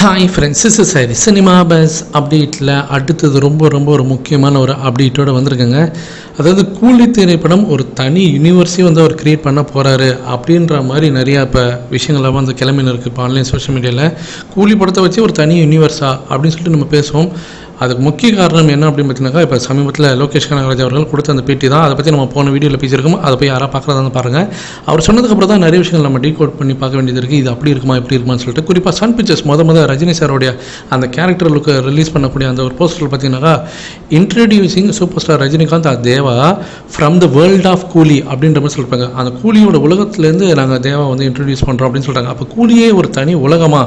Hi friends is சரி cinema buzz அப்டேட்டில் அடுத்தது ரொம்ப ரொம்ப ஒரு முக்கியமான ஒரு அப்டேட்டோடு வந்திருக்குங்க. அதாவது கூலி திரைப்படம் ஒரு தனி யூனிவர்ஸே வந்து அவர் கிரியேட் பண்ண போகிறாரு அப்படின்ற மாதிரி நிறையா இப்போ விஷயங்கள்லாம் வந்து கிளம்பின்னு இருக்குது இப்போ ஆன்லைன் சோஷியல் மீடியாவில் கூலி படத்தை வச்சு ஒரு தனி யூனிவர்ஸா அப்படின்னு சொல்லிட்டு நம்ம பேசுவோம். அதுக்கு முக்கிய காரணம் என்ன அப்படின்னு பார்த்தீங்கன்னாக்கா இப்போ சமீபத்தில் லோகேஷ் கனகராஜ் அவர்கள் கொடுத்த அந்த பேட்டி தான். அதை பற்றி நம்ம போன வீடியோவில் பேசியிருக்கோம். அதை போய் யாராவது பார்க்குறதா பாருங்கள் அவர் சொன்னதுக்கப்புறம் தான் நிறைய விஷயங்கள் நம்ம டீகோட் பண்ணி பார்க்க வேண்டியது இருக்குது இது அப்படி இருக்குமா இப்படி இருக்குமான்னு சொல்லிட்டு. குறிப்பாக சன் பிக்சர்ஸ் முத முத ரஜினி சாரோடைய அந்த கேரக்டர் லுக்கு ரிலீஸ் பண்ணக்கூடிய அந்த ஒரு போஸ்டர் பார்த்தீங்கன்னாக்கா introducing super star Rajinikanth Deva from the world of Coolie அப்படின்ற மாதிரி சொல்லிருப்பாங்க. அந்த கூலியோட உலகத்துலேருந்து நாங்கள் தேவா வந்து இன்ட்ரடியூஸ் பண்ணுறோம் அப்படின்னு சொல்கிறாங்க அப்போ கூலியே ஒரு தனி உலகமா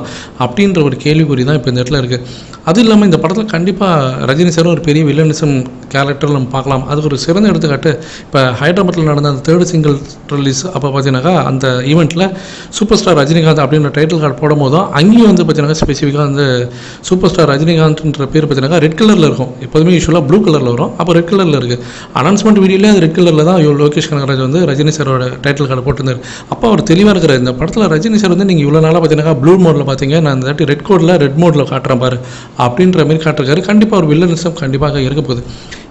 அப்படின்ற ஒரு கேள்விக்குறி தான் இப்போ இந்த இடத்துல இருக்குது அதுவும் இல்லாமல் இந்த படத்தில் கண்டிப்பாக ரஜினி சார் ஒரு பெரிய வில்லனிசம் கேரக்டர் நம்ம பார்க்கலாம். அதுக்கு ஒரு சிறந்த எடுத்துக்காட்டு இப்போ ஹைதராபாத்தில் நடந்த அந்த தேர்டு சிங்கிள் ரிலீஸ் அப்போ பார்த்தீங்கன்னாக்கா அந்த ஈவெண்ட்டில் சூப்பர் ஸ்டார் ரஜினிகாந்த் அப்படின்ற டைட்டில் கார்டு போடும் போதும் அங்கேயும் வந்து பார்த்தீங்கன்னா ஸ்பெசிஃபிக்காக வந்து சூப்பர் ஸ்டார் ரஜினிகாந்த்ன்ற பேர் பார்த்தீங்கன்னா ரெட் கலரில் இருக்கும். எப்போதுமே யூஸ்வலாக ப்ளூ கலரில் வரும். அப்போ ரெட் கலரில் இருக்குது அனௌன்ஸ்மெண்ட் வீடியோலேயே அது ரெட் கலரில் தான் ஐயோ லோகேஷ் கனகராஜ் வந்து ரஜினி சாரோட டைட்டில் கார்டு போட்டிருந்தார். அப்போ அவர் தெளிவாக இருக்கிற இந்த படத்தில் ரஜினி சார் வந்து நீங்கள் இவ்வளோ நாளாக பார்த்தீங்கன்னா ப்ளூ மோடில் பார்த்தீங்க நான் இந்த தாட்டி ரெட் கோடில் ரெட் மோடில் காட்டுறேன் பாரு அப்படின்ற மாதிரி காட்டிருக்காரு. கண்டிப்பாக ஒரு வில்லனிசம் கண்டிப்பாக இருக்க போகுது.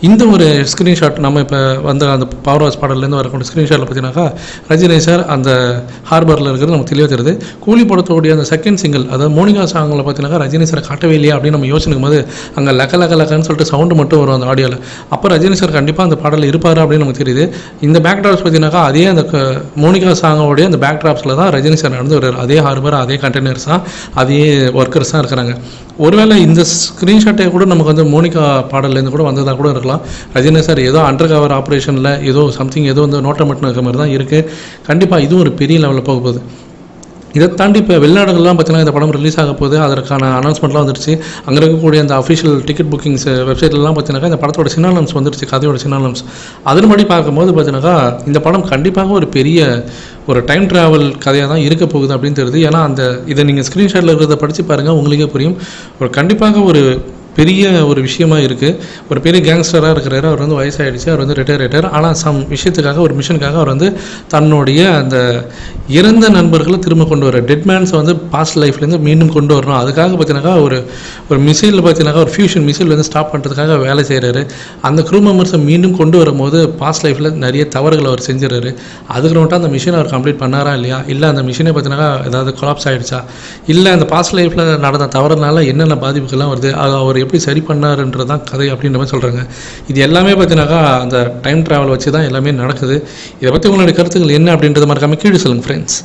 இந்த ஒரு ஸ்க்ரீன்ஷாட் நம்ம இப்போ வந்த அந்த பவர் வாஸ் பாடல்லேருந்து வரக்கூடிய ஸ்க்ரீன்ஷாட்டில் பார்த்தீங்கன்னாக்கா ரஜினி சார் அந்த ஹார்பரில் இருக்கிறது நமக்கு தெளிவாக தெரியுது. கூலி படத்தோடைய அந்த செகண்ட் சிங்கிள் அதாவது மோனிகா சாங்கில் பார்த்தீங்கன்னா ரஜினி சார் காட்டவே இல்லையா அப்படின்னு நம்ம யோசிக்கும் போது அங்கே லக்க லக்க லக்கன்னு சொல்லிட்டு சவுண்டு மட்டும் வரும் அந்த ஆடியோவில் அப்போ ரஜினி சார் கண்டிப்பாக அந்த பாடலில் இருப்பார் அப்படின்னு நமக்கு தெரியுது. இந்த பேக் ட்ராப்ஸ் பார்த்தீங்கன்னாக்கா அதே அந்த மோனிகா சாங்கோடைய அந்த பேக் ட்ராப்ஸில் தான் ரஜினி சார் நடந்து வருவார் அதே ஹார்பர் அதே கண்டெய்னர்ஸ் தான் அதே ஒர்க்கர்ஸ் தான் இருக்கிறாங்க. ஒருவேளை இந்த ஸ்க்ரீன்ஷாட்டை கூட நமக்கு வந்து மோனிகா பாடல்லேருந்து கூட வந்ததாக கூட இருக்கலாம். ரஜினி சார் ஏதோ அண்டர் கவர் ஆப்ரேஷனில் ஏதோ சம்திங் ஏதோ வந்து நோட்டம் மட்டும் இருக்கிற மாதிரி தான் இருக்குது கண்டிப்பாக இதுவும் ஒரு பெரிய லெவலில் போக போகுது. இதை தாண்டி இப்போ வெளிநாடுகள்லாம் பார்த்தீங்கன்னா இந்த படம் ரிலீஸ் ஆக போகுது. அதற்கான அனௌன்ஸ்மெண்ட்லாம் வந்துருச்சு. அங்கே இருக்கக்கூடிய அந்த அஃபிஷியல் டிக்கெட் புக்கிங்ஸ் வெப்சைட்லலாம் பார்த்தீங்கன்னா இந்த படத்தோட சினாலம்ஸ் வந்துருச்சு கதையோட சினாலம்ஸ் அதன்படி பார்க்கும்போது பார்த்தீங்கன்னாக்கா இந்த படம் கண்டிப்பாக ஒரு பெரிய ஒரு டைம் ட்ராவல் கதையாக தான் இருக்க போகுது அப்படின்னு தெரியுது. ஏன்னா அந்த இதை நீங்கள் ஸ்க்ரீன்ஷாட்டில் இருக்கிறத படித்து பாருங்கள் உங்களுக்கே புரியும். ஒரு கண்டிப்பாக ஒரு பெரிய ஒரு விஷயமா இருக்குது ஒரு பெரிய கேங்ஸ்டராக இருக்கிறாரு. அவர் வந்து வயசாகிடுச்சு அவர் வந்து ரிட்டையர் ஆகிட்டார் ஆனால் சம் விஷயத்துக்காக ஒரு மிஷனுக்காக அவர் வந்து தன்னுடைய அந்த இறந்த நண்பர்களை திரும்ப கொண்டு வர டெட் மேன்ஸை வந்து பாஸ்ட் லைஃப்லேருந்து மீண்டும் கொண்டு வரணும். அதுக்காக பார்த்தீங்கன்னாக்கா ஒரு ஒரு மிசைலில் பார்த்தீங்கன்னாக்கா ஒரு ஃபியூஷன் மிசைல் வந்து ஸ்டாப் பண்ணுறதுக்காக வேலை செய்கிறாரு அந்த க்ரூ மெம்பர்ஸை மீண்டும் கொண்டு வரும்போது பாஸ்ட் லைஃப்பில் நிறைய தவறுகளை அவர் செஞ்சிடறாரு. அதுக்கு மட்டும் அந்த மிஷினை அவர் கம்ப்ளீட் பண்ணாரா இல்லையா? இல்லை அந்த மிஷினை பார்த்தீங்கன்னா ஏதாவது கொலாப்ஸ் ஆகிடுச்சா இல்லை அந்த பாஸ்ட் லைஃப்பில் நடந்த தவறுனால என்னென்ன பாதிப்புகள்லாம் வருது? அது அவர் எப்படி சரி பண்ணாருன்றது தான் கதை அப்படின்ற மாதிரி சொல்கிறாங்க இது எல்லாமே பார்த்தீங்கன்னாக்கா அந்த டைம் ட்ராவல் வச்சு தான் எல்லாமே நடக்குது. இதை பற்றி உங்களுடைய கருத்துக்கள் என்ன அப்படின்றத மறக்காமல் கீழே சொல்லுங்கள் ஃப்ரெண்ட்ஸ்